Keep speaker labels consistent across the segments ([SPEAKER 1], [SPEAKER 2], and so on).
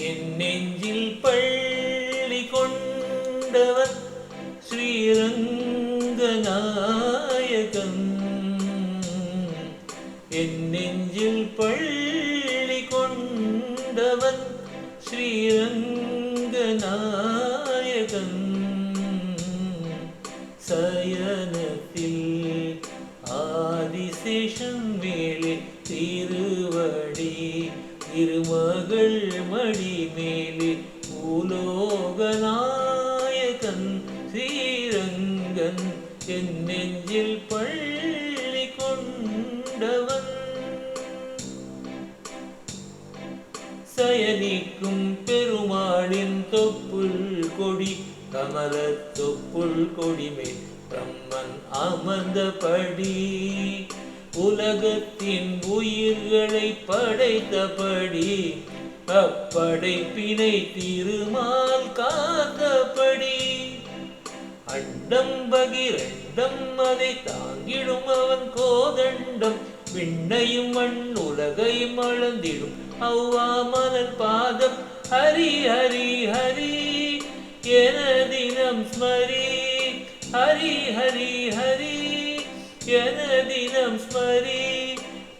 [SPEAKER 1] என் நெஞ்சில் பள்ளி கொண்டவன் ஸ்ரீரங்கநாயகன் என் நெஞ்சில் பள்ளி கொண்டவன் ஸ்ரீரங்கநாயகன் சயனத்தில் ஆதிசேஷன் மேலே திருவடி திருமகள் மடி மேலே பூலோகநாயகன் ஸ்ரீரங்கன் என் நெஞ்சில் பள்ளி கொண்டவன். சயனிக்கும் பெருமாளின் தொப்புள் கொடி கமல தொப்புள் கொடிமே பிரம்மன் அமர்ந்தபடி. உலகத்தின் உயிர்களை படைத்தபடி அப்படைப்பினை திருமால் காத்தபடி. அண்டம் பகிரண்டம் அதை தாங்கிடும் அவன் கோதண்டம் விண்ணையும் மண் உலகையும் அளந்திடும் அவ்வாமலன் பாதம். ஹரி ஹரி ஹரி என தினம் ஸ்மரி. ஹரி ஹரி ஹரி. என தினம் ஸ்மரி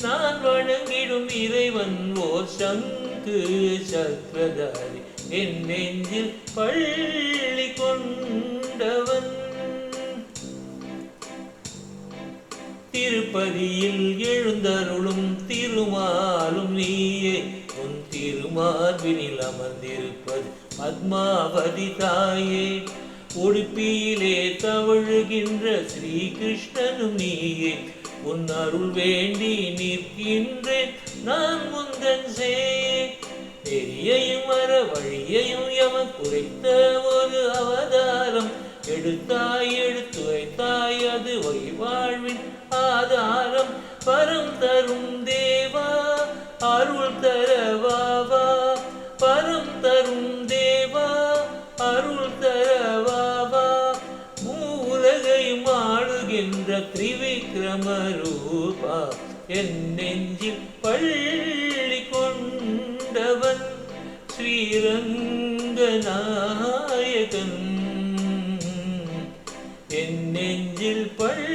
[SPEAKER 1] நான் வணங்கிடும் இறைவன் ஓர் சங்கு சக்கரதாரி என் நெஞ்சில் பள்ளி கொண்டவன். திருப்பதியில் எழுந்தருளும் திருமாலும் நீயே உன் திருமார்பினில் அமர்ந்திருப்பது பத்மாவதி தாயே. உடுப்பியிலே தவழுகின்ற ஸ்ரீகிருஷ்ணனும் நீயே. உன் அருள் வேண்டி நிற்கின்றேன் நான் முந்தன் சே. பெரியையும் வர வழியையும் எம குறைத்த ஒரு அவதாரம். எடுத்தாய் எடுத்து வைத்தாய் அது வைவாழ்வின் ஆதாரம். பரம் தரும் தேவா அருள் தரும் ஆளுகின்ற திரிவிக்ரம ரூபா என் நெஞ்சில் பள்ளி கொண்டவன் ஸ்ரீரங்கநாயகன். என் நெஞ்சில் பள்ளி